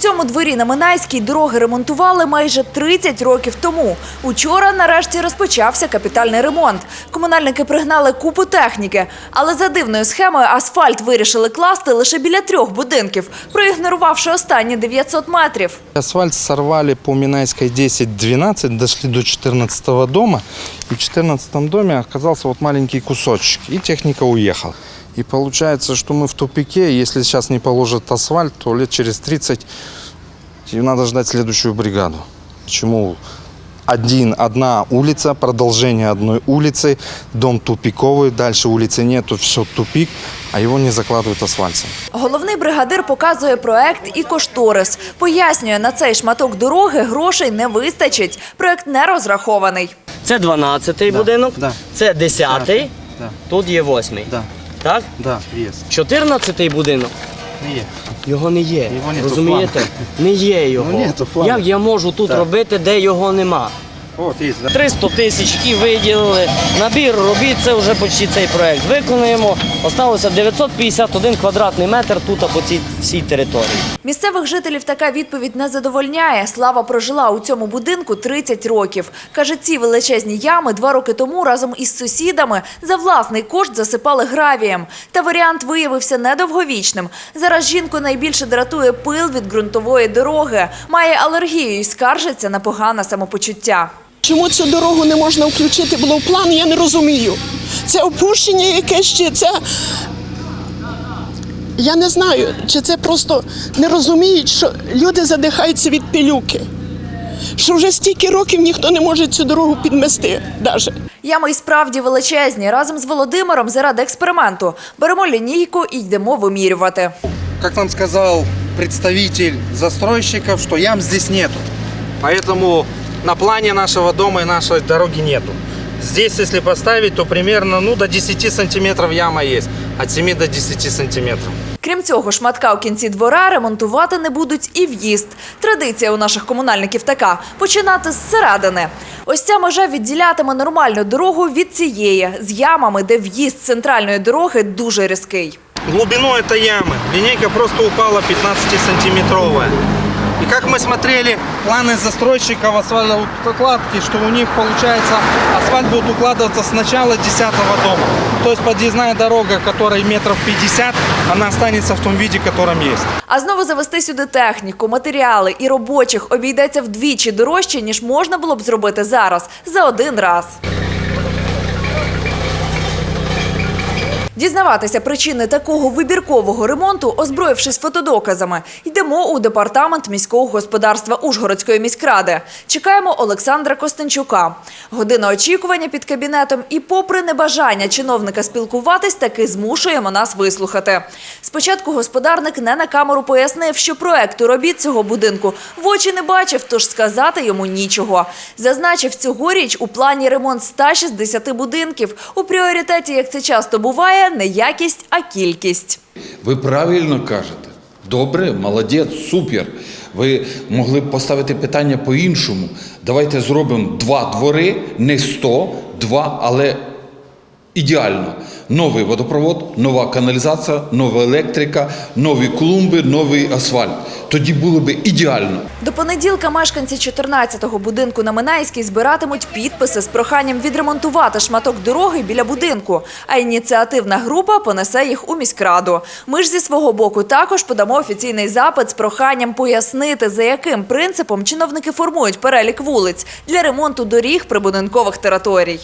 Цьому дворі на Минайській дороги ремонтували майже 30 років тому. Учора нарешті розпочався капітальний ремонт. Комунальники пригнали купу техніки, але за дивною схемою асфальт вирішили класти лише біля трьох будинків, проігнорувавши останні 900 метрів. Асфальт сорвали по Минайской 10-12, дошли до 14 дома. И в 14 доме оказался вот маленький кусочек, и техника уехала. И получается, что мы в тупике. Если сейчас не положат асфальт, то лет через 30 и надо ждать следующую бригаду. Почему? Один, одна улица, продолжение одной улицы, дом тупиковый, дальше улицы нету, все тупик, а его не закладывают асфальтом. Головний бригадир показує проект і кошторис. Пояснює, на цей шматок дороги грошей не вистачить. Проект не розрахований. Це 12-й будинок, да. це 10-й, Да, тут є 8-й. да, Так? да, есть. 14-й будинок. Є. Його не є. Його нету Розумієте? Не є його. Ну, нету плану. Як я можу тут Так. робити, де його нема? Вот есть, да. 300 тисяч, які виділили. Набір робіт, це вже почти цей проект. Виконуємо. Осталося 951 квадратний метр тут по цій всій території. Місцевих жителів така відповідь не задовольняє. Слава прожила у цьому будинку 30 років. Каже, ці величезні ями два роки тому разом із сусідами за власний кошт засипали гравієм. Та варіант виявився недовговічним. Зараз жінку найбільше дратує пил від ґрунтової дороги. Має алергію і скаржиться на погане самопочуття. Чому цю дорогу не можна включити було в план, я не розумію. Це опущення якесь чи це. Я не знаю, чи це просто не розуміють, що люди задихаються від пилюки. Що вже стільки років ніхто не може цю дорогу підмести. Даже. Ями й справді величезні. Разом з Володимиром заради експерименту беремо лінійку і йдемо вимірювати. Как нам сказал представитель застройщиков, что ям здесь нету. Поэтому на плане нашего дома и нашей дороги нету. Здесь, если поставить, то примерно ну, до 10 сантиметров яма есть. От 7 до 10 сантиметров. Крім цього, шматка у кінці двора ремонтувати не будуть і в'їзд. Традиція у наших комунальників така – починати зсередини. Ось ця межа відділятиме нормальну дорогу від цієї, з ямами, де в'їзд центральної дороги дуже різкий. Глубину этой ямы линейка просто упала 15-сантиметровая. И как мы смотрели планы застройщиков асфальтокладки, что у них получается асфальт будет укладываться с начала 10 дома. То есть подъездная дорога, которой метров 50, она останется в том виде, в котором есть. А знову завести сюди техніку, матеріали і робочих обійдеться вдвічі дорожче, ніж можна було б зробити зараз, за один раз. Дізнаватися причини такого вибіркового ремонту, озброївшись фотодоказами, йдемо у департамент міського господарства Ужгородської міськради. Чекаємо Олександра Костенчука. Година очікування під кабінетом і, попри небажання чиновника спілкуватись, таки змушуємо нас вислухати. Спочатку господарник не на камеру пояснив, що проекту робіт цього будинку в очі не бачив, тож сказати йому нічого. Зазначив, цьогоріч у плані ремонт 160 будинків. У пріоритеті, як це часто буває, не якість, а кількість. Ви правильно кажете. Добре, молодець, супер. Ви могли б поставити питання по-іншому. Давайте зробимо два двори, не сто, два, але ідеально. Новий водопровод, нова каналізація, нова електрика, нові клумби, новий асфальт. Тоді було б ідеально. До понеділка мешканці 14-го будинку на Минайській збиратимуть підписи з проханням відремонтувати шматок дороги біля будинку. А ініціативна група понесе їх у міськраду. Ми ж зі свого боку також подамо офіційний запит з проханням пояснити, за яким принципом чиновники формують перелік вулиць для ремонту доріг прибудинкових територій.